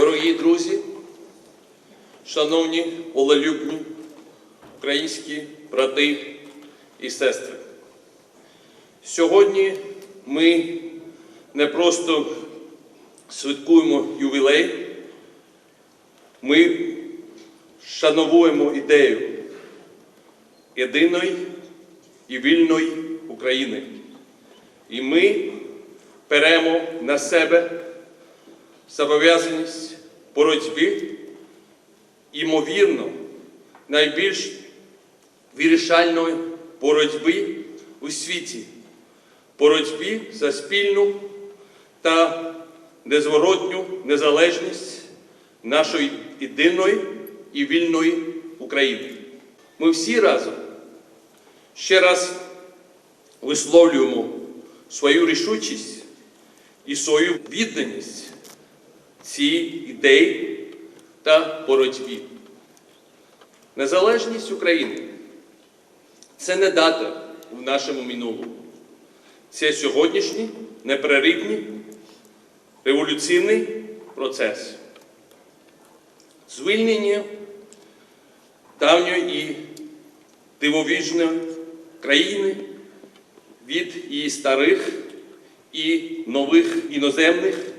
Дорогі друзі, шановні волелюбні українські брати і сестри, сьогодні ми не просто святкуємо ювілей, ми шановуємо ідею єдиної і вільної України. І ми беремо на себе зобов'язаність боротьби, ймовірно, найбільш вирішальної боротьби у світі, боротьби за спільну та незворотню незалежність нашої єдиної і вільної України. Ми всі разом ще раз висловлюємо свою рішучість і свою відданість цій ідеї та боротьбі. Незалежність України це не дата в нашому минулому. Це сьогоднішній непреривний революційний процес. Звільнення давньої і дивовижної країни від її старих і нових іноземних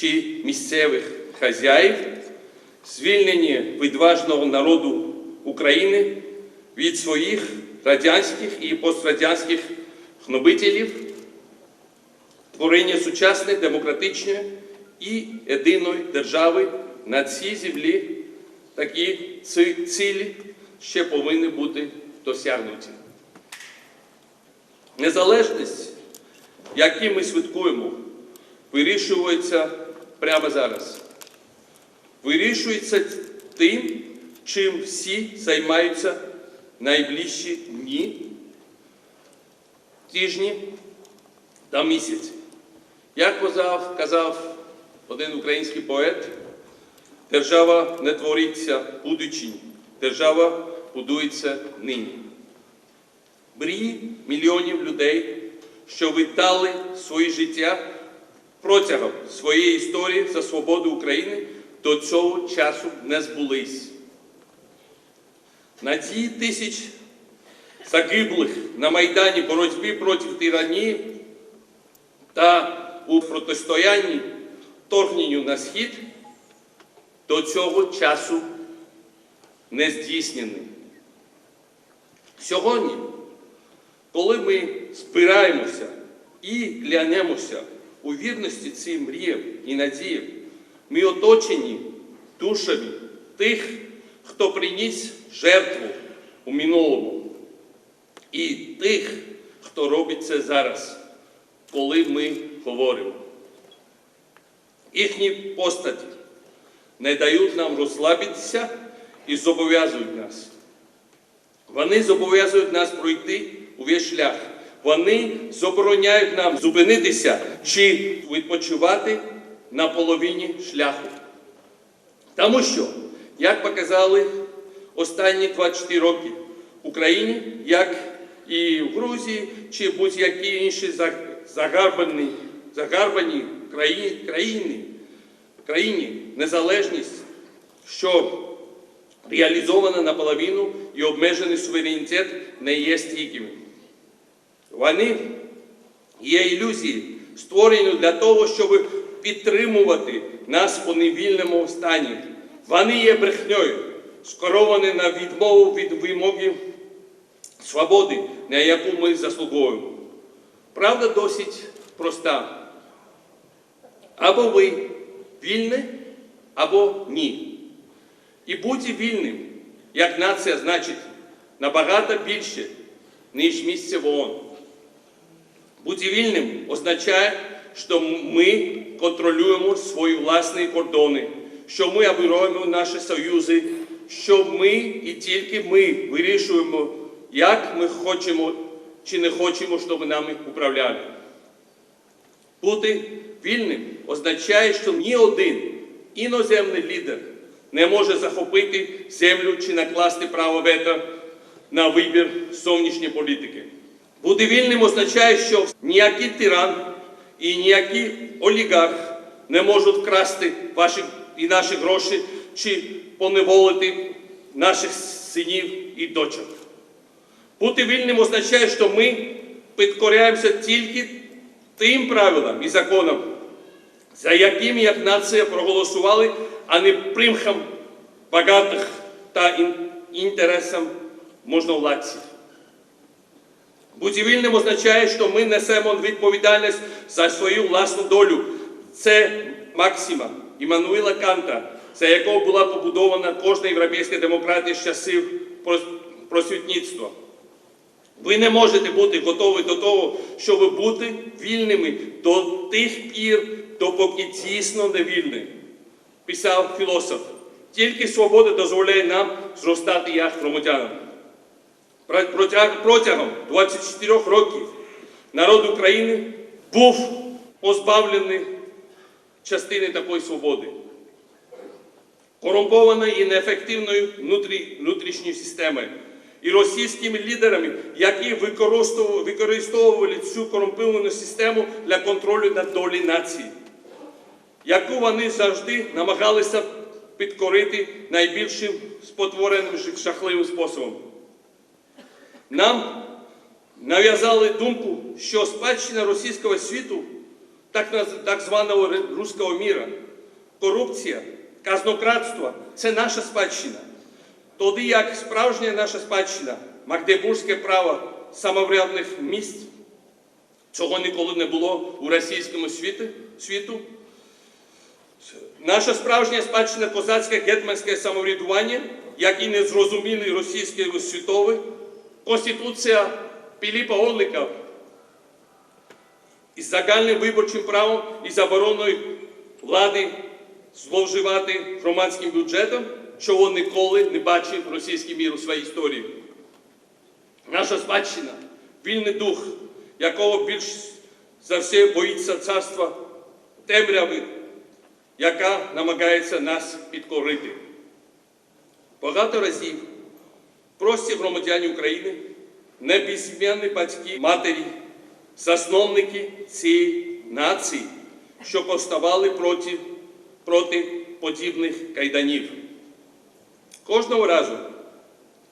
чи місцевих хазяїв, звільнення відважного народу України від своїх радянських і пострадянських гнобителів, творення сучасної демократичної і єдиної держави на цій землі, такі цілі ще повинні бути досягнуті. Незалежність, яку ми святкуємо, вирішується прямо зараз. Вирішується тим, чим всі займаються найближчі дні, тижні та місяці. Як казав, казав один український поет, держава не твориться будучи, держава будується нині. Мрії мільйонів людей, що віддали своє життя протягом своєї історії за свободу України, до цього часу не збулись. Надії тисяч загиблих на Майдані боротьби проти тиранії та у протистоянні вторгненню на схід до цього часу не здійснені. Сьогодні, коли ми збираємося і клянемося у вірності цим мріям і надіям, ми оточені душами тих, хто приніс жертву у минулому, і тих, хто робить це зараз, коли ми говоримо. Їхні постаті не дають нам розслабитися і зобов'язують нас. Вони зобов'язують нас пройти увесь шлях. Вони забороняють нам зупинитися чи відпочивати на половині шляху. Тому що, як показали останні 24 роки в Україні, як і в Грузії, чи будь-які інші загарбані, загарбані країни, країни, країні незалежність, що реалізована наполовину і обмежений суверенітет не є стійкими. Вони є ілюзії, створені для того, щоб підтримувати нас у невільному стані. Вони є брехньою, скеровані на відмову від вимоги свободи, на яку ми заслуговуємо. Правда досить проста. Або ви вільні, або ні. І бути вільним, як нація, значить набагато більше, ніж місце в ООН. Бути вільним означає, що ми контролюємо свої власні кордони, що ми обираємо наші союзи, що ми і тільки ми вирішуємо, як ми хочемо чи не хочемо, щоб нами управляли. Бути вільним означає, що ні один іноземний лідер не може захопити землю чи накласти право вето на вибір зовнішньої політики. Бути вільним означає, що ніякий тиран і ніякий олігарх не можуть вкрасти ваші і наші гроші, чи поневолити наших синів і дочок. Бути вільним означає, що ми підкоряємося тільки тим правилам і законам, за якими як нація проголосували, а не примхам багатих та ін- інтересам можновладців. Бути вільним означає, що ми несемо відповідальність за свою власну долю. Це Максима Іммануїла Канта, за якого була побудована кожна європейська демократія з часів прос- просвітництва. Ви не можете бути готові до того, щоб бути вільними до тих пір, допоки дійсно не вільні. Писав філософ. Тільки свобода дозволяє нам зростати як громадянам. Протяг- Протягом 24 років народ України був позбавлений частини такої свободи. Корумпованої і неефективною внутрі- внутрішньою системою і російськими лідерами, які використовували цю корумповану систему для контролю над долі нації, яку вони завжди намагалися підкорити найбільшим спотвореним жахливим способом. Нам нав'язали думку, що спадщина російського світу, так, званого руського міра, корупція, казнократство це наша спадщина. Тоді як справжня наша спадщина, магдебурзьке право самоврядних місць, цього ніколи не було у російському світі, світу. Наша справжня спадщина козацьке гетьманське самоврядування, як і незрозумілий російський світовий, Конституція Піліпа Орлика із загальним виборчим правом і забороною влади зловживати громадським бюджетом, чого ніколи не бачив російський мір у своїй історії. Наша спадщина, вільний дух, якого більш за все боїться царства темряви, яка намагається нас підкорити. Багато разів прості громадяни України, небезім'яні батьки, матері, засновники цієї нації, що повставали проти, проти подібних кайданів. Кожного разу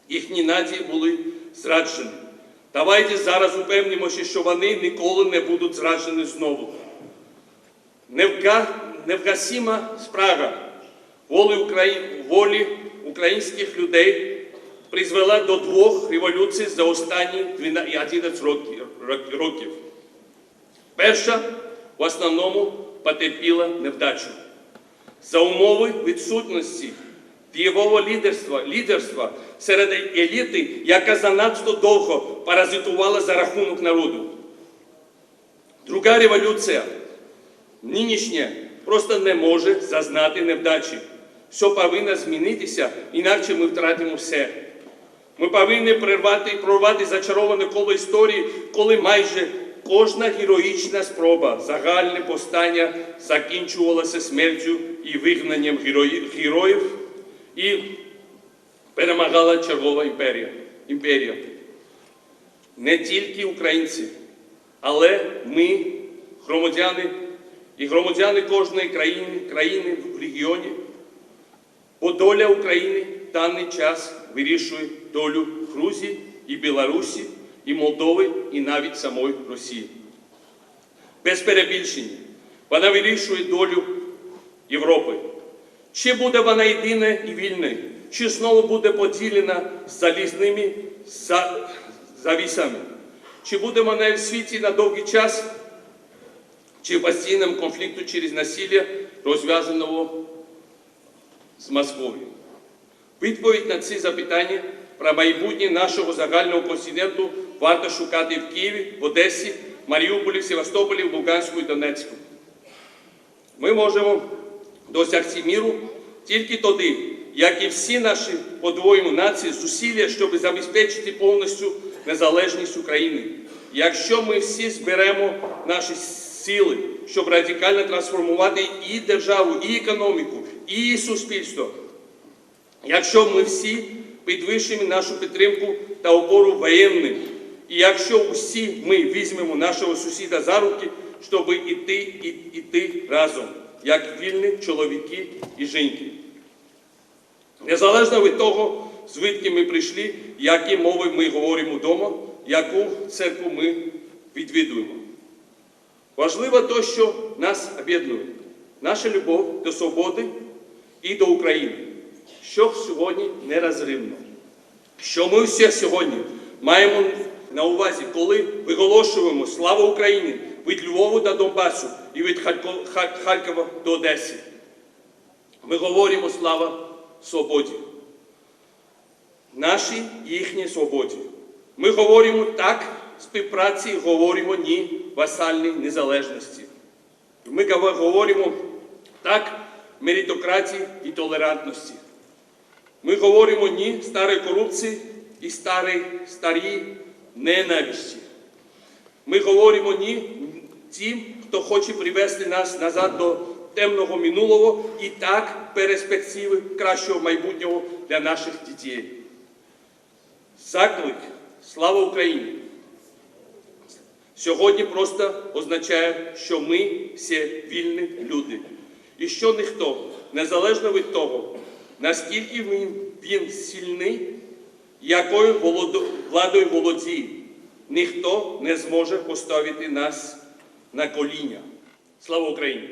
їхні надії були зраджені. Давайте зараз упевнимося, що вони ніколи не будуть зраджені знову. Невга, невгасима спрага волі, волі українських людей призвела до двох революцій за останні 12 11 років- років. Перша в основному потерпіла невдачу. За умови відсутності дієвого лідерства, лідерства серед еліти, яка занадто довго паразитувала за рахунок народу. Друга революція, нинішня, просто не може зазнати невдачі. Все повинно змінитися, інакше ми втратимо все. Ми повинні прервати, прорвати зачароване коло історії, коли майже кожна героїчна спроба, загальне повстання закінчувалася смертю і вигнанням героїв і перемагала чергова імперія. імперія. Не тільки українці, але ми, громадяни і громадяни кожної країни, країни в регіоні, Бо доля України даний час вирішує долю Грузії і Білорусі, і Молдови, і навіть самої Росії. Без перебільшення. Вона вирішує долю Європи. Чи буде вона єдина і вільною, чи знову буде поділена залізними завісами? Чи буде вона в світі на довгий час, чи в постійному конфлікту через насилля, розв'язаного з Московією. Відповідь на ці запитання про майбутнє нашого загального континенту варто шукати в Києві, в Одесі, Маріуполі, Севастополі, в Луганську і Донецьку. Ми можемо досягти міру тільки тоді, як і всі наші подвоєму нації зусилля, щоб забезпечити повністю незалежність України. Якщо ми всі зберемо наші сили, щоб радикально трансформувати і державу, і економіку, і суспільство, якщо ми всі підвищимо нашу підтримку та опору воєнним, і якщо усі ми візьмемо нашого сусіда за руки, щоб іти, і, іти разом, як вільні чоловіки і жінки. Незалежно від того, звідки ми прийшли, які мови ми говоримо вдома, яку церкву ми відвідуємо. Важливо те, що нас об'єднує, наша любов до свободи і до України, що сьогодні нерозривно. Що ми всі сьогодні маємо на увазі, коли виголошуємо слава Україні від Львова до Донбасу і від Харкова до Одеси. Ми говоримо слава свободі. Нашій їхній свободі. Ми говоримо так співпраці, говоримо ні васальній незалежності. Ми говоримо так меритократії і толерантності. Ми говоримо ні старій корупції і старій, старій ненависті. Ми говоримо ні тим, хто хоче привести нас назад до темного минулого і так перспективи кращого майбутнього для наших дітей. Заклик Слава Україні! Сьогодні просто означає, що ми всі вільні люди. І що ніхто, незалежно від того, наскільки він, сильний, якою владою володіє, ніхто не зможе поставити нас на коліна. Слава Україні!